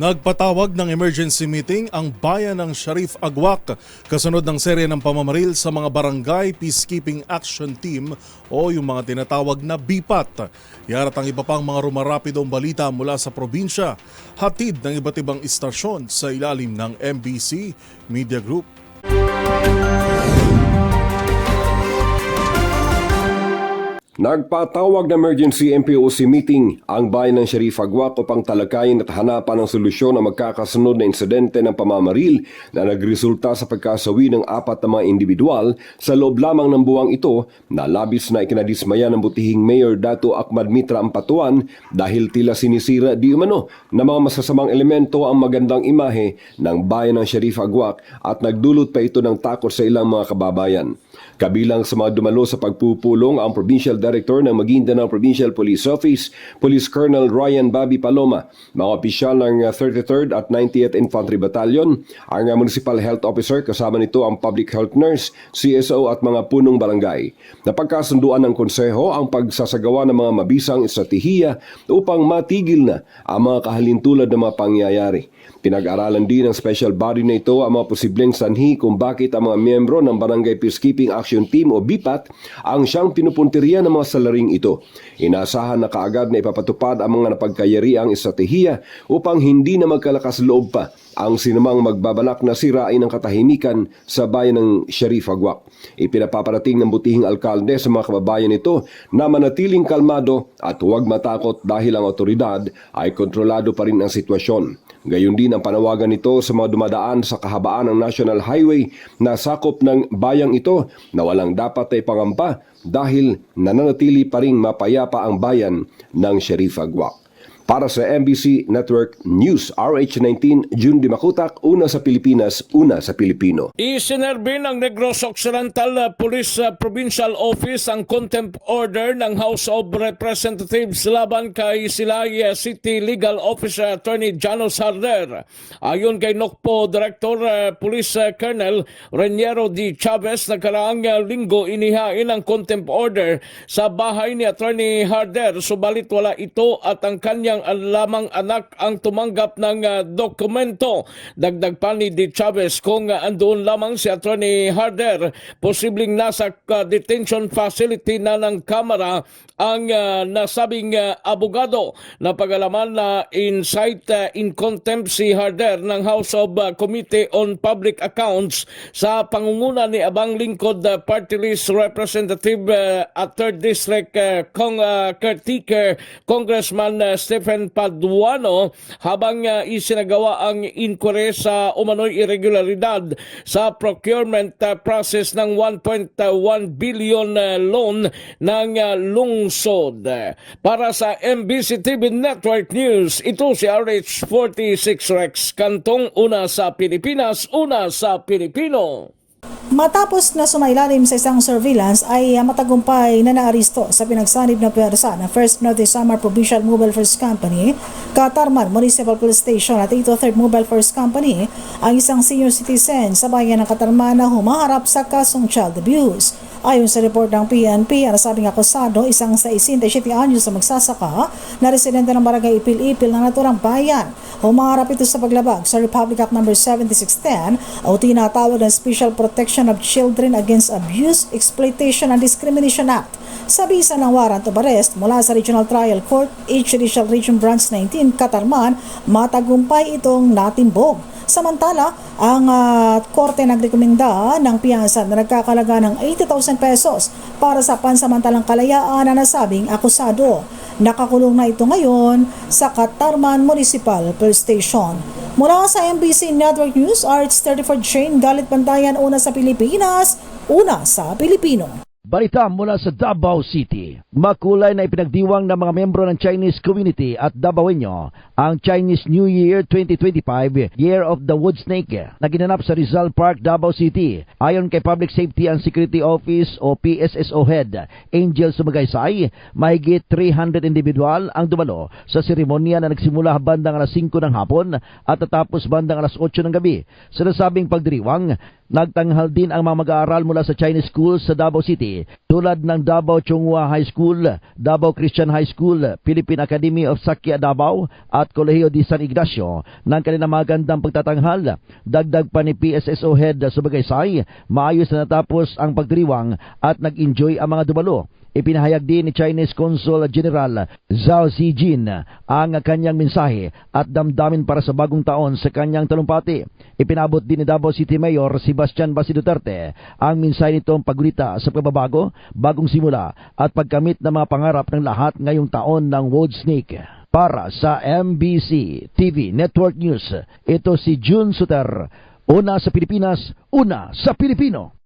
Nagpatawag ng emergency meeting ang bayan ng Sharif Agwak kasunod ng serye ng pamamaril sa mga barangay Peacekeeping Action Team o yung mga tinatawag na BIPAT. Yarat ang iba pang mga rumarapidong balita mula sa probinsya, hatid ng iba't ibang istasyon sa ilalim ng MBC Media Group. Nagpatawag ng emergency MPOC meeting ang bayan ng Sharif Agwak upang talakayin at hanapan ng solusyon ang magkakasunod na insidente ng pamamaril na nagresulta sa pagkasawi ng apat na mga individual sa loob lamang ng buwang ito na labis na ikinadismaya ng butihing Mayor Dato Akmad Mitra Ampatuan dahil tila sinisira di umano na mga masasamang elemento ang magandang imahe ng bayan ng Sharif Agwak at nagdulot pa ito ng takot sa ilang mga kababayan. Kabilang sa mga dumalo sa pagpupulong ang Provincial Director ng Maguindanao Provincial Police Office, Police Colonel Ryan Bobby Paloma, mga opisyal ng 33rd at 90th Infantry Battalion, ang Municipal Health Officer kasama nito ang Public Health Nurse, CSO at mga punong barangay. Napagkasunduan ng konseho ang pagsasagawa ng mga mabisang estratehiya upang matigil na ang mga kahalintulad ng mga pangyayari. Pinag-aralan din ng special body na ito ang mga posibleng sanhi kung bakit ang mga miyembro ng Barangay Peacekeeping Action Team o BIPAT ang siyang pinupunteriya ng mga salaring ito. Inaasahan na kaagad na ipapatupad ang mga napagkayariang estratehiya upang hindi na magkalakas loob pa ang sinumang magbabalak na sirain ang katahimikan sa bayan ng Sharif Agwak. Ipinapaparating ng butihing alkalde sa mga kababayan nito na manatiling kalmado at huwag matakot dahil ang otoridad ay kontrolado pa rin ang sitwasyon. Gayon din ang panawagan nito sa mga dumadaan sa kahabaan ng National Highway na sakop ng bayang ito na walang dapat ay pangampa dahil nananatili pa rin mapayapa ang bayan ng Sharif Agwak. Para sa MBC Network News, RH19, June Dimakutak, una sa Pilipinas, una sa Pilipino. Isinerbe ng Negros Occidental Police Provincial Office ang contempt order ng House of Representatives laban kay Silay uh, City Legal Officer Attorney Janos Harder. Ayon kay NOCPO Director uh, Police Colonel Reniero D. Chavez, nakaraang uh, linggo inihain ang contempt order sa bahay ni Attorney Harder subalit wala ito at ang kanyang ang lamang anak ang tumanggap ng uh, dokumento. Dagdag pa ni D. Chavez kung uh, andoon lamang si Attorney Harder, posibleng nasa uh, detention facility na ng Kamara ang uh, nasabing uh, abogado na pagalaman na incite uh, in contempt si Harder ng House of uh, Committee on Public Accounts sa pangunguna ni Abang Lingkod uh, Party List Representative uh, at 3rd District uh, Kong uh, caretaker Congressman uh, Stephen Paduano habang uh, isinagawa ang inquiry sa umano'y irregularidad sa procurement uh, process ng 1.1 billion uh, loan ng uh, lungsod. Para sa MBC TV Network News, ito si RH46 Rex Kantong, una sa Pilipinas, una sa Pilipino. Matapos na sumailalim sa isang surveillance ay uh, matagumpay na naaristo sa pinagsanib na pwersa ng First Northeast Samar Provincial Mobile First Company, Katarman Municipal Police Station at 803rd Mobile First Company ang isang senior citizen sa bayan ng Katarman na humaharap sa kasong child abuse. Ayon sa report ng PNP, ang nasabing akusado, isang 67 anyos na magsasaka na residente ng barangay Ipil-Ipil ng naturang bayan. Humaharap ito sa paglabag sa Republic Act No. 7610 o tinatawag na Special Protection of Children Against Abuse, Exploitation and Discrimination Act. Sa bisa ng warrant of arrest mula sa Regional Trial Court, H. Judicial Region Branch 19, Katarman, matagumpay itong natimbog. Samantala, ang uh, korte nagrekomenda ng piyansa na nagkakalaga ng 80,000 pesos para sa pansamantalang kalayaan na nasabing akusado. Nakakulong na ito ngayon sa Katarman Municipal Police Station. Mula sa MBC Network News, RH34 Shane Galit Bantayan, una sa Pilipinas, una sa Pilipino. Balita mula sa Davao City. Makulay na ipinagdiwang ng mga membro ng Chinese community at Davaoenyo ang Chinese New Year 2025 Year of the Wood Snake na ginanap sa Rizal Park, Davao City. Ayon kay Public Safety and Security Office o PSSO Head Angel Sumagaysay, mahigit 300 individual ang dumalo sa seremonya na nagsimula bandang alas 5 ng hapon at tatapos bandang alas 8 ng gabi. Sa nasabing pagdiriwang, Nagtanghal din ang mga mag-aaral mula sa Chinese schools sa Davao City tulad ng Davao Chonghua High School, Davao Christian High School, Philippine Academy of Sakya Davao at Colegio de San Ignacio ng kanilang magandang pagtatanghal. Dagdag pa ni PSSO Head Subagaysay, maayos na natapos ang pagdiriwang at nag-enjoy ang mga dumalo. Ipinahayag din ni Chinese Consul General Zhao Zijin ang kanyang mensahe at damdamin para sa bagong taon sa kanyang talumpati. Ipinabot din ni Davao City Mayor Sebastian Basi Duterte ang mensahe nitong pagulita sa pagbabago, bagong simula at pagkamit ng mga pangarap ng lahat ngayong taon ng Wood Snake. Para sa MBC TV Network News, ito si June Suter. Una sa Pilipinas, una sa Pilipino.